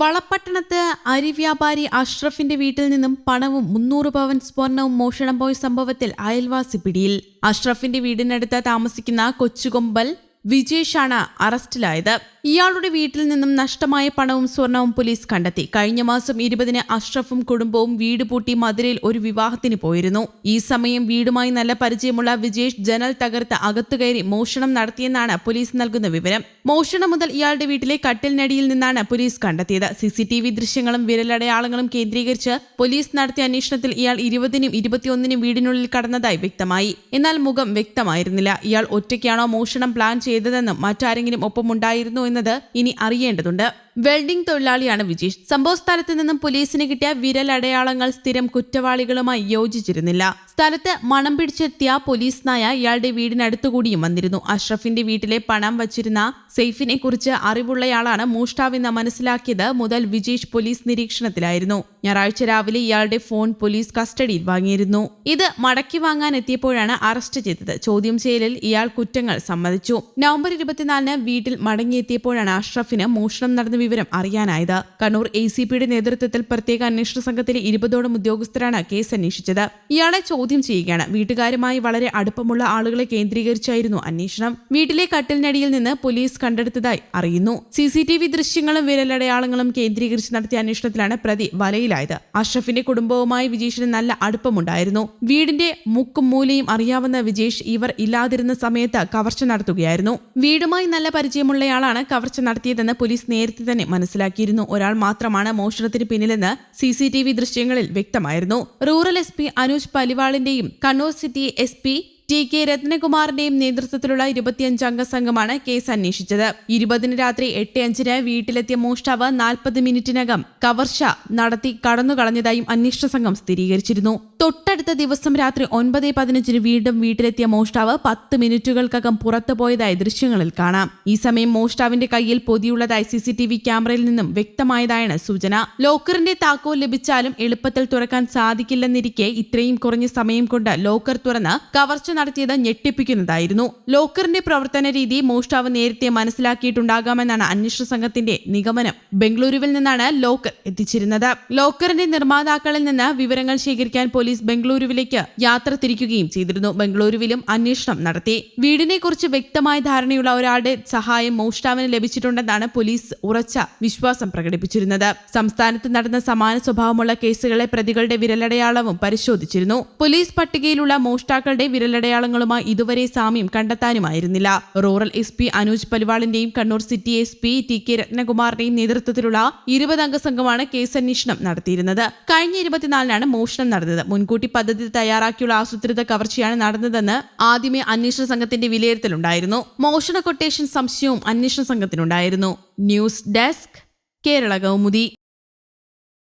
വളപ്പട്ടണത്ത് അരി വ്യാപാരി അഷ്റഫിന്റെ വീട്ടിൽ നിന്നും പണവും മുന്നൂറ് പവൻ സ്വർണവും മോഷണം പോയ സംഭവത്തിൽ അയൽവാസി പിടിയിൽ. അഷ്റഫിന്റെ വീടിനടുത്ത് താമസിക്കുന്ന കൊച്ചുകൊമ്പൽ വിജേഷാണ് അറസ്റ്റിലായത്. ഇയാളുടെ വീട്ടിൽ നിന്നും നഷ്ടമായ പണവും സ്വർണവും പോലീസ് കണ്ടെത്തി. കഴിഞ്ഞ മാസം ഇരുപതിന് അഷ്റഫും കുടുംബവും വീട് പൂട്ടി മധുരയിൽ ഒരു വിവാഹത്തിന് പോയിരുന്നു. ഈ സമയം വീടുമായി നല്ല പരിചയമുള്ള വിജേഷ് ജനൽ തകർത്ത് അകത്തു കയറി മോഷണം നടത്തിയെന്നാണ് പോലീസ് നൽകുന്ന വിവരം. മോഷണം മുതൽ ഇയാളുടെ വീട്ടിലെ കട്ടിലിനടിയിൽ നിന്നാണ് പോലീസ് കണ്ടെത്തിയത്. സിസിടിവി ദൃശ്യങ്ങളും വിരലടയാളങ്ങളും കേന്ദ്രീകരിച്ച് പോലീസ് നടത്തിയ അന്വേഷണത്തിൽ ഇയാൾ ഇരുപതിനും ഇരുപത്തിയൊന്നിനും വീടിനുള്ളിൽ കടന്നതായി വ്യക്തമായി. എന്നാൽ മുഖം വ്യക്തമായിരുന്നില്ല. ഇയാൾ ഒറ്റയ്ക്കാണോ മോഷണം പ്ലാൻ ചെയ്തതെന്നും മറ്റാരെങ്കിലും ഒപ്പമുണ്ടായിരുന്നോ എന്നത് ഇനി അറിയേണ്ടതുണ്ട് വെൽഡിംഗ് തൊഴിലാളിയാണ് വിജീഷ്. സംഭവ സ്ഥലത്ത് നിന്നും പോലീസിന് കിട്ടിയ വിരലടയാളങ്ങൾ സ്ഥിരം കുറ്റവാളികളുമായി യോജിച്ചിരുന്നില്ല. സ്ഥലത്ത് മണം പിടിച്ചെത്തിയ പോലീസ് നായ ഇയാളുടെ വീടിനടുത്തുകൂടിയും വന്നിരുന്നു. അഷ്റഫിന്റെ വീട്ടിലെ പണം വച്ചിരുന്ന സെയ്ഫിനെ കുറിച്ച് അറിവുള്ളയാളാണ് മൂഷ്ടാവിന്ന് മനസ്സിലാക്കിയത് മുതൽ വിജീഷ് പോലീസ് നിരീക്ഷണത്തിലായിരുന്നു. ഞായറാഴ്ച രാവിലെ ഇയാളുടെ ഫോൺ പോലീസ് കസ്റ്റഡിയിൽ വാങ്ങിയിരുന്നു. ഇത് മടക്കി വാങ്ങാൻ എത്തിയപ്പോഴാണ് അറസ്റ്റ് ചെയ്തത്. ചോദ്യം ചെയ്യലിൽ ഇയാൾ കുറ്റങ്ങൾ സമ്മതിച്ചു. നവംബർ ഇരുപത്തിനാലിന് വീട്ടിൽ മടങ്ങിയെത്തിയപ്പോഴാണ് അഷ്റഫിന് മോഷണം നടന്ന വിവരം അറിയാനായത്. കണ്ണൂർ എ സി പിയുടെ നേതൃത്വത്തിൽ പ്രത്യേക അന്വേഷണ സംഘത്തിലെ ഇരുപതോളം ഉദ്യോഗസ്ഥരാണ് കേസ് അന്വേഷിച്ചത്. ഇയാളെ ചോദ്യം ചെയ്യുകയാണ്. വീട്ടുകാരുമായി വളരെ അടുപ്പമുള്ള ആളുകളെ കേന്ദ്രീകരിച്ചായിരുന്നു അന്വേഷണം. വീട്ടിലെ കട്ടിലിനടിയിൽ നിന്ന് പോലീസ് കണ്ടെടുത്തതായി അറിയുന്നു. സി സി ടി വി ദൃശ്യങ്ങളും വിരലടയാളങ്ങളും കേന്ദ്രീകരിച്ച് നടത്തിയ അന്വേഷണത്തിലാണ് പ്രതി വലയിലായത്. അഷ്റഫിന്റെ കുടുംബവുമായി വിജേഷിന് നല്ല അടുപ്പമുണ്ടായിരുന്നു. വീടിന്റെ മുക്കും മൂലയും അറിയാവുന്ന വിജേഷ് ഇവർ ഇല്ലാതിരുന്ന സമയത്ത് കവർച്ച നടത്തുകയായിരുന്നു. വീടുമായി നല്ല പരിചയമുള്ളയാളാണ് കവർച്ച നടത്തിയതെന്ന് പോലീസ് നേരത്തെ തന്നെ മനസ്സിലാക്കിയിരുന്നു. ഒരാൾ മാത്രമാണ് മോഷണത്തിന് പിന്നിലെന്ന് സി സി ടി വി ദൃശ്യങ്ങളിൽ വ്യക്തമായിരുന്നു. Rural S P Anuj പലിവാളിന്റെയും Kannur city S P T K രത്നകുമാറിന്റെയും നേതൃത്വത്തിലുള്ള ഇരുപത്തിയഞ്ചംഗ സംഘമാണ് കേസ് അന്വേഷിച്ചത്. ഇരുപതിന് രാത്രി എട്ട് അഞ്ചിന് വീട്ടിലെത്തിയ മോഷ്ടാവ് നാൽപ്പത് മിനിറ്റിനകം കവർച്ച നടത്തി കടന്നുകളഞ്ഞതായും അന്വേഷണ സംഘം സ്ഥിരീകരിച്ചിരുന്നു. തൊട്ടടുത്ത ദിവസം രാത്രി ഒൻപത് പതിനഞ്ചിന് വീണ്ടും വീട്ടിലെത്തിയ മോഷ്ടാവ് പത്ത് മിനിറ്റുകൾക്കകം പുറത്തു പോയതായി ദൃശ്യങ്ങളിൽ കാണാം. ഈ സമയം മോഷ്ടാവിന്റെ കയ്യിൽ പൊതിയുള്ളതായി സി സി ടി വി ക്യാമറയിൽ നിന്നും വ്യക്തമായതായാണ് സൂചന. ലോക്കറിന്റെ താക്കോൽ ലഭിച്ചാലും എളുപ്പത്തിൽ തുറക്കാൻ സാധിക്കില്ലെന്നിരിക്കെ ഇത്രയും കുറഞ്ഞ സമയം കൊണ്ട് ലോക്കർ തുറന്ന് കവർച്ച നടത്തിയത് ഞെട്ടിപ്പിക്കുന്നതായിരുന്നു. ലോക്കറിന്റെ പ്രവർത്തന രീതി മോഷ്ടാവ് നേരത്തെ മനസ്സിലാക്കിയിട്ടുണ്ടാകാമെന്നാണ് അന്വേഷണ സംഘത്തിന്റെ നിഗമനം. ബംഗളൂരുവിൽ നിന്നാണ് ലോക്കർ എത്തിച്ചിരുന്നത്. ലോക്കറിന്റെ നിർമ്മാതാക്കളിൽ നിന്ന് വിവരങ്ങൾ ശേഖരിക്കാൻ പോലീസ് ബംഗളൂരുവിലേക്ക് യാത്ര തിരിക്കുകയും ചെയ്തിരുന്നു. ബംഗളൂരുവിലും അന്വേഷണം നടത്തി. വീടിനെക്കുറിച്ച് വ്യക്തമായ ധാരണയുള്ള ഒരാളുടെ സഹായം മോഷ്ടാവിന് ലഭിച്ചിട്ടുണ്ടെന്നാണ് പോലീസ് ഉറച്ച വിശ്വാസം പ്രകടിപ്പിച്ചിരുന്നത്. സംസ്ഥാനത്ത് നടന്ന സമാന സ്വഭാവമുള്ള കേസുകളെ പ്രതികളുടെ വിരലടയാളവും പരിശോധിച്ചിരുന്നു. പോലീസ് പട്ടികയിലുള്ള മോഷ്ടാക്കളുടെ വിരലടയാളങ്ങളുമായി ഇതുവരെ സാമ്യം കണ്ടെത്താനുമായിരുന്നില്ല. Rural S P Anuj പലിവാളിന്റെയും Kannur city S P T K രത്നകുമാറിന്റെയും നേതൃത്വത്തിലുള്ള ഇരുപതംഗ സംഘമാണ് കേസ് അന്വേഷണം നടത്തിയിരുന്നത്. കഴിഞ്ഞ ഇരുപത്തിനാലിനാണ് മോഷണം നടന്നത്. മുൻകൂട്ടി പദ്ധതി തയ്യാറാക്കിയുള്ള ആസൂത്രിത കവർച്ചയാണ് നടന്നതെന്ന് ആദ്യമേ അന്വേഷണ സംഘത്തിന്റെ വിലയിരുത്തലുണ്ടായിരുന്നു. മോഷണ കൊട്ടേഷൻ സംശയവും അന്വേഷണ സംഘത്തിനുണ്ടായിരുന്നു. News desk Kerala Kaumudi.